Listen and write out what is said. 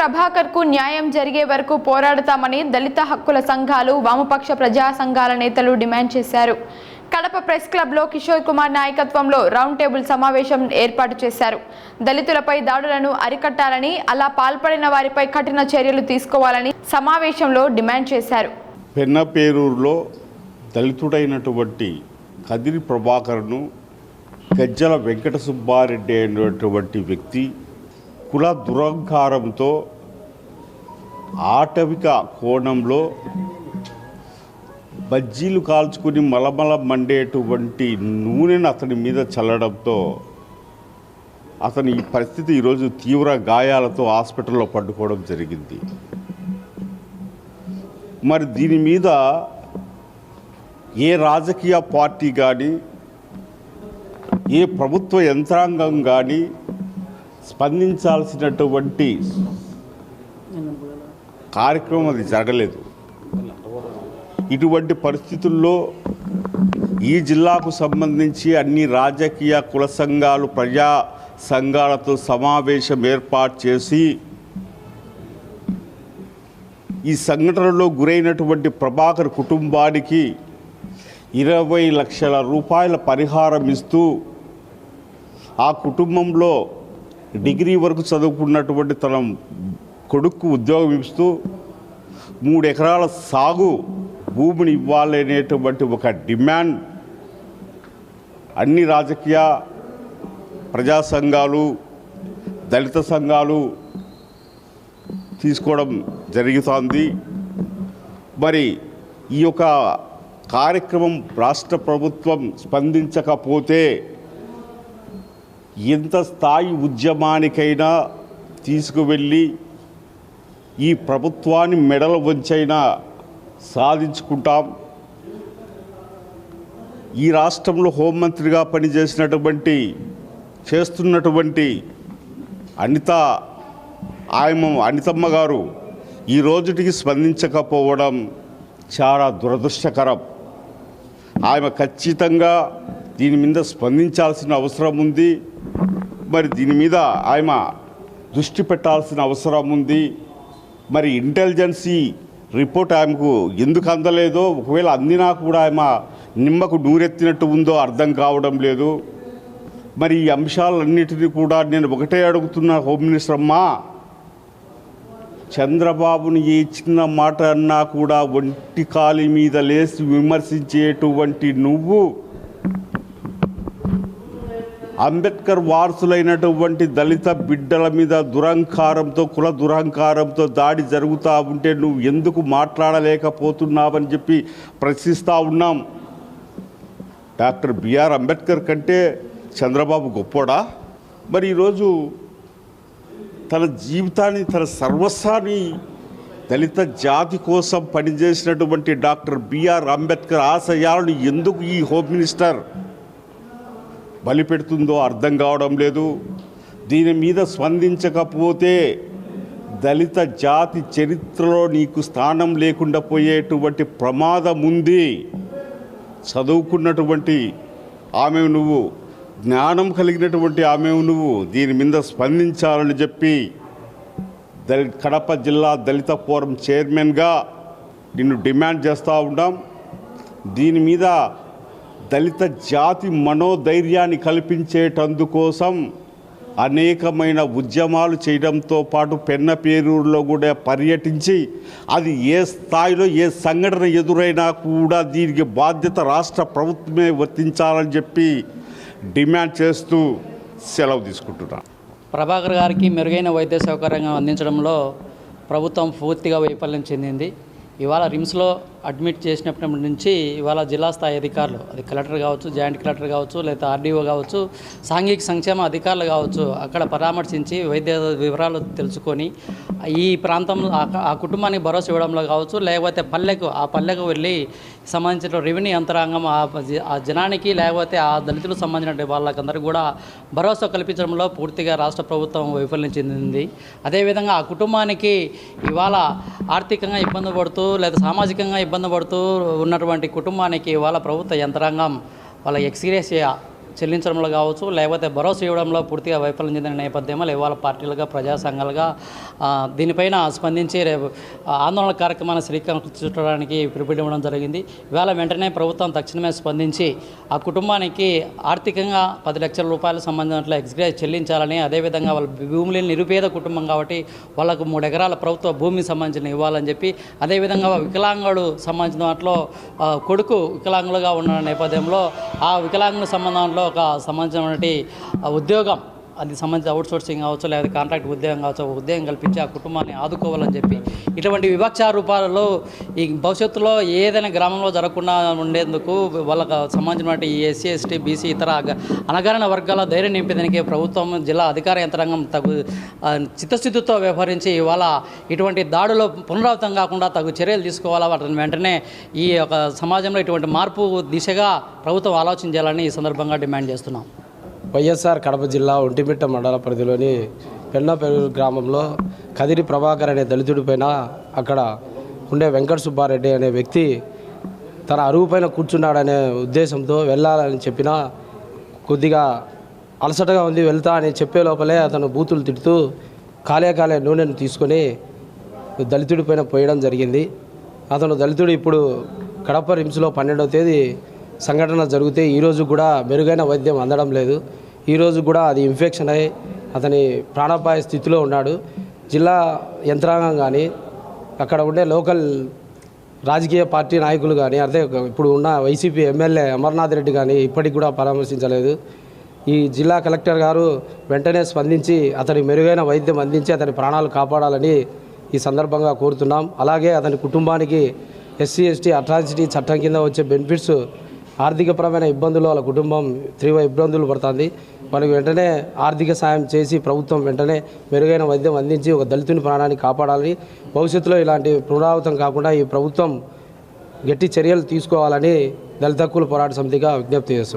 ప్రభాకర్కు న్యాయం జరిగే వరకు పోరాడతామని దళిత హక్కుల సంఘాలు వామపక్ష ప్రజా సంఘాల నేతలు డిమాండ్ చేశారు. కడప ప్రెస్ క్లబ్లో కిషోర్ కుమార్ నాయకత్వంలో రౌండ్ టేబుల్ సమావేశం ఏర్పాటు చేశారు. దళితులపై దాడులను అరికట్టాలని అలా పాల్పడిన వారిపై కఠిన చర్యలు తీసుకోవాలని సమావేశంలో డిమాండ్ చేశారు. పెన్నపేరూరులో దళితుడైనటువంటి కదిరి ప్రభాకర్ను గజ్జల వెంకట సుబ్బారెడ్డి అయినటువంటి వ్యక్తి కుల దురహంకారంతో ఆటవిక కోణంలో బజ్జీలు కాల్చుకుని మలమల మండేటువంటి నూనెను అతని మీద చల్లడంతో అతని ఈ పరిస్థితి ఈరోజు తీవ్ర గాయాలతో హాస్పిటల్లో పడుకోవడం జరిగింది. మరి దీని మీద ఏ రాజకీయ పార్టీ కానీ ఏ ప్రభుత్వ యంత్రాంగం కానీ స్పందించాల్సినటువంటి కార్యక్రమం అది జరగలేదు. ఇటువంటి పరిస్థితుల్లో ఈ జిల్లాకు సంబంధించి అన్ని రాజకీయ కుల సంఘాలు ప్రజా సంఘాలతో సమావేశం ఏర్పాటు చేసి ఈ సంఘటనలో గురైనటువంటి ప్రభాకర్ కుటుంబానికి ఇరవై లక్షల రూపాయల పరిహారం ఇస్తూ ఆ కుటుంబంలో డిగ్రీ వరకు చదువుకున్నటువంటి తన కొడుకు ఉద్యోగం ఇస్తూ మూడు ఎకరాల సాగు భూమిని ఇవ్వాలనేటువంటి ఒక డిమాండ్ అన్ని రాజకీయ ప్రజా సంఘాలు దళిత సంఘాలు తీసుకోవడం జరుగుతోంది. మరి ఈ యొక్క కార్యక్రమం రాష్ట్ర ప్రభుత్వం స్పందించకపోతే ఎంత స్థాయి ఉద్యమానికైనా తీసుకువెళ్ళి ఈ ప్రభుత్వాన్ని మెడల వంచైనా సాధించుకుంటాం. ఈ రాష్ట్రంలో హోంమంత్రిగా పనిచేసినటువంటి చేస్తున్నటువంటి అనిత ఆయమ అనితమ్మ గారు ఈ రోజుటికి స్పందించకపోవడం చాలా దురదృష్టకరం. ఆమె ఖచ్చితంగా దీని మీద స్పందించాల్సిన అవసరం ఉంది. మరి దీని మీద ఆయన దృష్టి పెట్టాల్సిన అవసరం ఉంది. మరి ఇంటెలిజెన్సీ రిపోర్ట్ ఆమెకు ఎందుకు అందలేదో ఒకవేళ అందినా కూడా ఆమె నిమ్మకు నూరెత్తినట్టు ఉందో అర్థం కావడం లేదు. మరి ఈ అంశాలన్నిటినీ కూడా నేను ఒకటే అడుగుతున్నా హోమ్ మినిస్టర్ అమ్మా. చంద్రబాబుని ఏ చిన్న మాట అన్నా కూడా ఒంటి కాలి మీద లేచి విమర్శించేటువంటి నువ్వు అంబేద్కర్ వారసులైనటువంటి దళిత బిడ్డల మీద దురహంకారంతో కుల దురహంకారంతో దాడి జరుగుతూ ఉంటే నువ్వు ఎందుకు మాట్లాడలేకపోతున్నావని చెప్పి ప్రశ్నిస్తూ ఉన్నాం. డాక్టర్ బిఆర్ అంబేద్కర్ కంటే చంద్రబాబు గొప్పోడా? మరి ఈరోజు తన జీవితాన్ని తన సర్వస్వాన్ని దళిత జాతి కోసం పనిచేసినటువంటి డాక్టర్ బిఆర్ అంబేద్కర్ ఆశయాలను ఎందుకు ఈ హోమ్ మినిస్టర్ బలిపెడుతుందో అర్థం కావడం లేదు. దీని మీద స్పందించకపోతే దళిత జాతి చరిత్రలో నీకు స్థానం లేకుండా పోయేటువంటి ప్రమాదం ఉంది. చదువుకున్నటువంటి ఆమె నువ్వు జ్ఞానం కలిగినటువంటి ఆమె నువ్వు దీని మీద స్పందించాలని చెప్పి దళి కడప జిల్లా దళిత ఫోరం చైర్మన్గా నిన్ను డిమాండ్ చేస్తూ ఉన్నాం. దీని మీద దళిత జాతి మనోధైర్యాన్ని కల్పించేటందుకోసం అనేకమైన ఉద్యమాలు చేయడంతో పాటు పెన్నపేరూరులో కూడా పర్యటించి అది ఏ స్థాయిలో ఏ సంఘటన ఎదురైనా కూడా దీనికి బాధ్యత రాష్ట్ర ప్రభుత్వమే వర్తించాలని చెప్పి డిమాండ్ చేస్తూ సెలవు తీసుకుంటున్నా. ప్రభాకర్ గారికి మెరుగైన వైద్య సౌకర్యం అందించడంలో ప్రభుత్వం పూర్తిగా వైఫల్యం చెందింది. ఇవాళ రిమ్స్లో అడ్మిట్ చేసినప్పటి నుంచి ఇవాళ జిల్లా స్థాయి అధికారులు అది కలెక్టర్ కావచ్చు జాయింట్ కలెక్టర్ కావచ్చు లేదా ఆర్డీఓ కావచ్చు సాంఘిక సంక్షేమ అధికారులు కావచ్చు అక్కడ పరామర్శించి వైద్య వివరాలు తెలుసుకొని ఈ ప్రాంతంలో ఆ- కుటుంబానికి భరోసా ఇవ్వడంలో కావచ్చు లేకపోతే పల్లెకు ఆ పల్లెకు వెళ్ళి సంబంధించిన రెవెన్యూ యంత్రాంగం ఆ జ- ఆ జనానికి లేకపోతే ఆ దళితులకు సంబంధించిన వాళ్ళకందరూ కూడా భరోసా కల్పించడంలో పూర్తిగా రాష్ట్ర ప్రభుత్వం వైఫల్యం చెందింది. అదేవిధంగా ఆ కుటుంబానికి ఇవాళ ఆర్థికంగా ఇబ్బంది పడుతూ లేదా సామాజికంగా ఇబ్బంది పడుతూ ఉన్నటువంటి కుటుంబానికి వాళ్ళ ప్రభుత్వ యంత్రాంగం వాళ్ళ ఎక్స్గ్రేషియా చెల్లించడంలో కావచ్చు లేకపోతే భరోసా ఇవ్వడంలో పూర్తిగా వైఫల్యం చెందిన నేపథ్యంలో ఇవాళ పార్టీలుగా ప్రజా సంఘాలుగా దీనిపైన స్పందించి రేపు ఆందోళన కార్యక్రమాన్ని శ్రీకారం చుట్టడానికి పిలుపునివ్వడం జరిగింది. ఇవాళ వెంటనే ప్రభుత్వం తక్షణమే స్పందించి ఆ కుటుంబానికి ఆర్థికంగా పది లక్షల రూపాయల సంబంధించిన ఎక్స్గ్రేజ్ చెల్లించాలని అదేవిధంగా వాళ్ళ భూమి నిరుపేద కుటుంబం కాబట్టి వాళ్ళకు మూడు ఎకరాల ప్రభుత్వ భూమికి సంబంధించిన ఇవ్వాలని చెప్పి అదేవిధంగా వికలాంగుడు సంబంధించిన దాంట్లో కొడుకు వికలాంగులుగా ఉన్న నేపథ్యంలో ఆ వికలాంగుల సంబంధంలో ఒక సంబంధించినటువంటి ఉద్యోగం. అది సంబంధించి అవుట్ సోర్సింగ్ కావచ్చు లేదా కాంట్రాక్ట్ ఉద్యోగం కావచ్చు ఉద్యోగం కల్పించి ఆ కుటుంబాన్ని ఆదుకోవాలని చెప్పి ఇటువంటి వివక్ష రూపాలలో ఈ భవిష్యత్తులో ఏదైనా గ్రామంలో జరగకుండా ఉండేందుకు వాళ్ళకు సంబంధించినటువంటి ఈ ఎస్సీ ఎస్టీ బీసీ ఇతర అనగారిన వర్గాల ధైర్యం నింపేదానికి ప్రభుత్వం జిల్లా అధికార యంత్రాంగం తగు చిత్తశుద్ధితో వ్యవహరించి ఇవాళ ఇటువంటి దాడులు పునరావృతం కాకుండా తగు చర్యలు తీసుకోవాలా? వాటిని వెంటనే ఈ యొక్క సమాజంలో ఇటువంటి మార్పు దిశగా ప్రభుత్వం ఆలోచించాలని ఈ సందర్భంగా డిమాండ్ చేస్తున్నాం. వైఎస్ఆర్ కడప జిల్లా ఒంటిమిట్ట మండల పరిధిలోని పెన్నపెరుగు గ్రామంలో కదిరి ప్రభాకర్ అనే దళితుడిపైన అక్కడ ఉండే వెంకట సుబ్బారెడ్డి అనే వ్యక్తి తన అరువు పైన కూర్చున్నాడనే ఉద్దేశంతో వెళ్ళాలని చెప్పినా కొద్దిగా అలసటగా ఉంది వెళ్తా అని చెప్పే లోపలే అతను బూతులు తిడుతూ కాలే కాలే నూనెను తీసుకొని దళితుడి పైన పోయడం జరిగింది. అతను దళితుడు ఇప్పుడు కడప రిమ్స్లో పన్నెండవ తేదీ సంఘటన జరిగితే ఈరోజు కూడా మెరుగైన వైద్యం అందడం లేదు. ఈరోజు కూడా అది ఇన్ఫెక్షన్ అయ్యి అతని ప్రాణాపాయ స్థితిలో ఉన్నాడు. జిల్లా యంత్రాంగం కానీ అక్కడ ఉండే లోకల్ రాజకీయ పార్టీ నాయకులు కానీ అదే ఇప్పుడు ఉన్న వైసీపీ ఎమ్మెల్యే అమర్నాథ్ రెడ్డి కానీ ఇప్పటికి కూడా పరామర్శించలేదు. ఈ జిల్లా కలెక్టర్ గారు వెంటనే స్పందించి అతని మెరుగైన వైద్యం అందించి అతని ప్రాణాలు కాపాడాలని ఈ సందర్భంగా కోరుతున్నాం. అలాగే అతని కుటుంబానికి ఎస్సీ ఎస్టీ అట్రాసిటీ చట్టం కింద వచ్చే బెనిఫిట్స్ ఆర్థికపరమైన ఇబ్బందులు వాళ్ళ కుటుంబం తీవ్ర ఇబ్బందులు పడుతుంది. వాళ్ళకి వెంటనే ఆర్థిక సాయం చేసి ప్రభుత్వం వెంటనే మెరుగైన వైద్యం అందించి ఒక దళితుని ప్రాణాన్ని కాపాడాలని భవిష్యత్తులో ఇలాంటి పునరావృతం కాకుండా ఈ ప్రభుత్వం గట్టి చర్యలు తీసుకోవాలని దళిత హక్కుల పోరాట సమితిగా విజ్ఞప్తి చేస్తున్నాం.